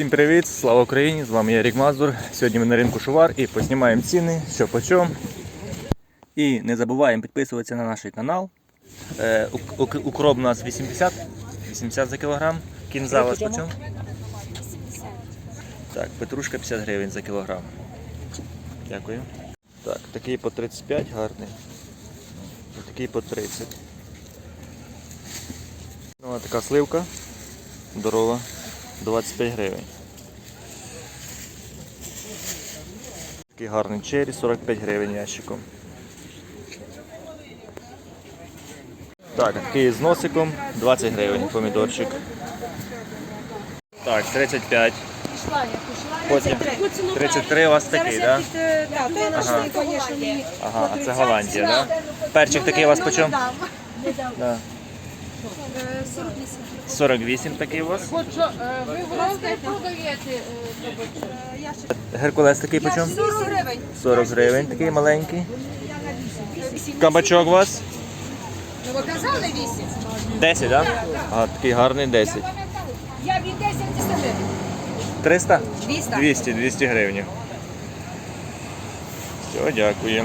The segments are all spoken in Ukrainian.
Всім привіт, слава Україні! З вами я Рік Мазур. Сьогодні ми на ринку Шувар і познімаємо ціни, що по чому. І не забуваємо підписуватися на наш канал. Е, ук- ук- укроп у нас 80, 80 за кілограм. Кінза вас по чому? Так, петрушка 50 гривень за кілограм. Дякую. Так, такий по 35 гарний. Такий по 30. Ну, а така сливка. Здорова. 25 гривень. Такий гарний чері, 45 гривень ящиком. Так, такий з носиком 20 гривень помідорчик. Так, 35. Пішла, я пішла. Потім 33 у вас такий, так? Да? е, Ага. Ага, а це Голландія, так? Да? Перчик такий у вас по чому? Да. Е, 48. 48 такий у вас. Е, ви в роздріб продаєте е, Геркулес такий по чому? 40 гривень. 40 гривень, такий маленький. Кабачок у вас? Ну, ви казали 8? 10, так? Да? А, такий гарний 10. Я від 10 гривень. 300? 200. 200, 200 гривень. Все, дякую.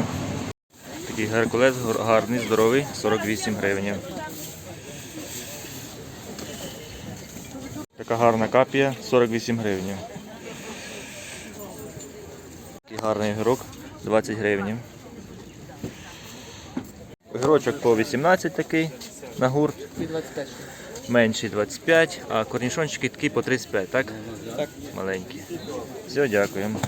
Такий геркулес гарний, здоровий, 48 гривень. Така гарна капія, 48 гривень. Такий гарний огірок, 20 гривень. Огірочок по 18 такий на гурт. Менший 25, а корнішончики такі по 35, так? Так. Маленькі. Все, дякуємо.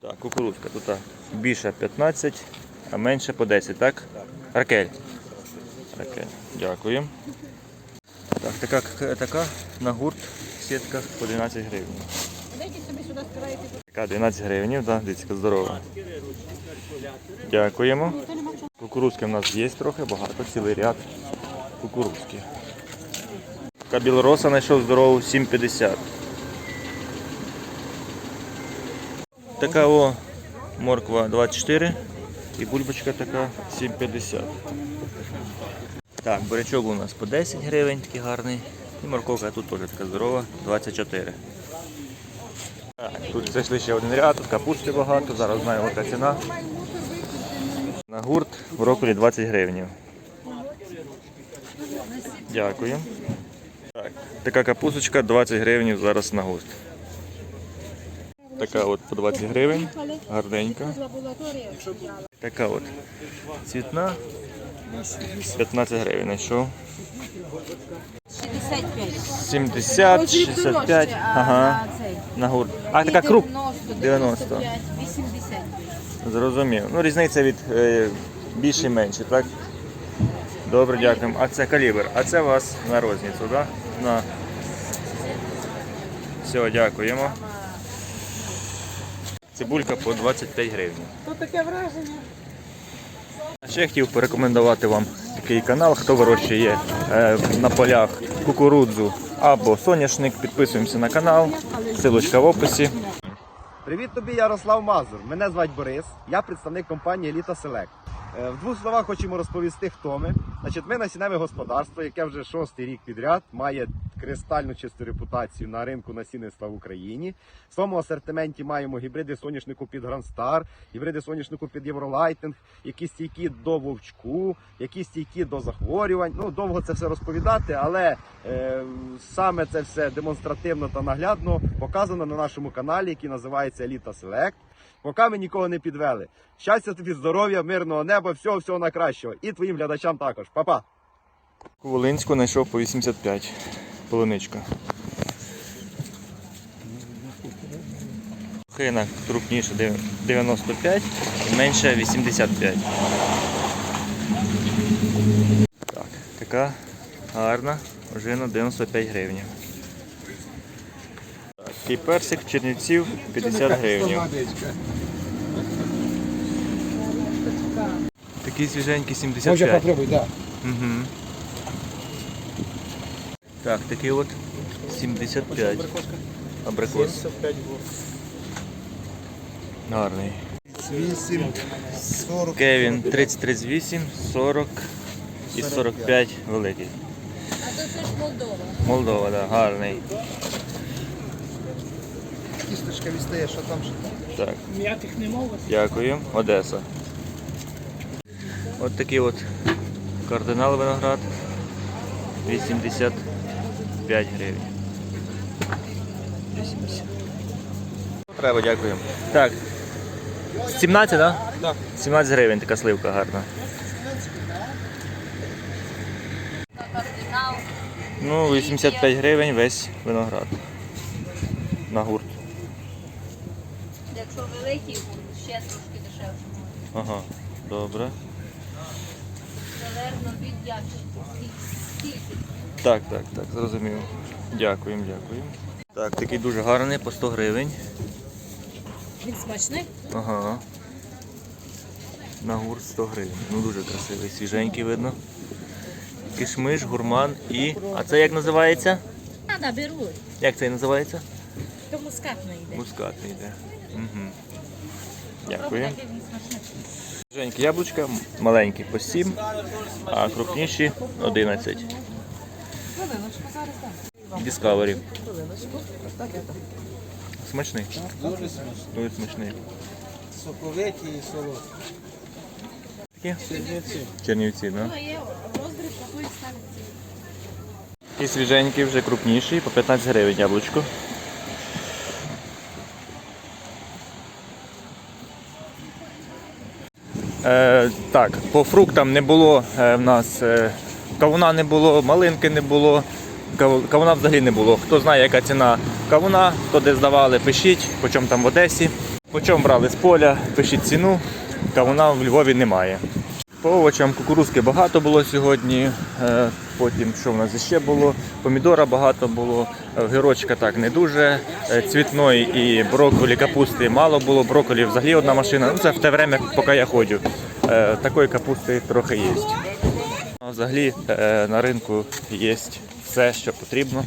Так, кукурудзка тут більше 15, а менше по 10, так? Ракель. Ракель. Дякую. Так, така, така на гурт сітка по 12 гривень. Така 12 гривень, да, дивіться, яка здорова. Дякуємо. Кукурузки в нас є трохи, багато, цілий ряд кукурузки. Така білороса знайшов здорову 7,50. Така о морква 24 і бульбочка така 7,50. Так, бурячок у нас по 10 гривень, такий гарний. І морковка тут теж така здорова, 24. Так, тут зайшли ще один ряд, тут капусти багато, зараз знаємо яка ціна. На гурт брокколі 20 гривень. Дякую. Так, така капусточка 20 гривень зараз на гурт. Така от по 20 гривень, гарненька. Така от цвітна 15 гривень знайшов. 65. 70, 65, ага, на гурт. А така круп 90. 80. Зрозумів. Ну, різниця від е, більше і менше, так? Добре, дякуємо. А це калібр. А це у вас на розницю, так? Да? На. Все, дякуємо. Цибулька по 25 гривень. Тут таке враження. Ще хотів порекомендувати вам такий канал, хто вирощує е, на полях кукурудзу або соняшник. Підписуємося на канал. Силочка в описі. Привіт тобі, Ярослав Мазур. Мене звати Борис. Я представник компанії Еліта Селект. В двох словах хочемо розповісти, хто ми. Значить, ми насінневе господарство, яке вже шостий рік підряд має кристально чисту репутацію на ринку насінництва в Україні. В своєму асортименті маємо гібриди соняшнику під Грандстар, гібриди соняшнику під Євролайтинг, які стійкі до вовчку, які стійкі до захворювань. Ну, довго це все розповідати, але е, саме це все демонстративно та наглядно показано на нашому каналі, який називається Еліта Селект. Поки ми нікого не підвели. Щастя тобі, здоров'я, мирного неба, всього, всього найкращого. І твоїм глядачам також. Па-па! Волинську знайшов по 85. Полуничка. Хина крупніше дев- 95 і менше 85. Так, така гарна, ожина 95 гривень. Такий персик Чернівців 50 гривень. Такий свіженький 75. попробуй, да. Угу. Так, такий от 75. Абрикос. Гарний. 8, 40. Кевін 3038, 40 і 45 великий. А то це ж Молдова. Молдова, да, гарний. Трошки відстає, що там, що там. Так. Дякую. Одеса. От такий от кардинал виноград. 85 гривень. 80. Треба, дякую. Так. 17, так? Так. 17 гривень така сливка гарна. Кардинал. Ну, 85 гривень весь виноград. На гурт. Якщо великий, ще трошки дешевше. Ага, добре. Залежно від. Так, так, так, зрозумів. Дякуємо, дякуємо. Так, такий дуже гарний, по 100 гривень. Він смачний? Ага. На гурт 100 гривень. Ну дуже красивий, свіженький видно. Кишмиш, гурман і. А це як називається? Надо, беруть. Як це називається? То мускатний йде. Мускатний йде. Угу. Дякую. Свіженькі яблучка, маленькі по 7, а крупніші 11. Discovery. Смачний. Дуже смачно. Дуже смачний. Соковиті і солодкі. Такі? Чернівці. Чернівці, да? Є роздріб, такий ставиться. І свіженький, вже крупніший, по 15 гривень яблучко. Е, так, по фруктам не було е, в нас е, кавуна не було, малинки не було, кав- кавуна взагалі не було. Хто знає, яка ціна кавуна, хто де здавали, пишіть, по чому там в Одесі, по чому брали з поля, пишіть ціну. Кавуна в Львові немає. По овочам кукурузки багато було сьогодні. е, Потім що в нас ще було? Помідора багато було, е, гірочка так не дуже. е, Цвітної і брокколі, капусти мало було. Брокколі взагалі одна машина. Ну це в те время, поки я ходжу. Е, Такої капусти трохи є. Взагалі е, на ринку є все, що потрібно.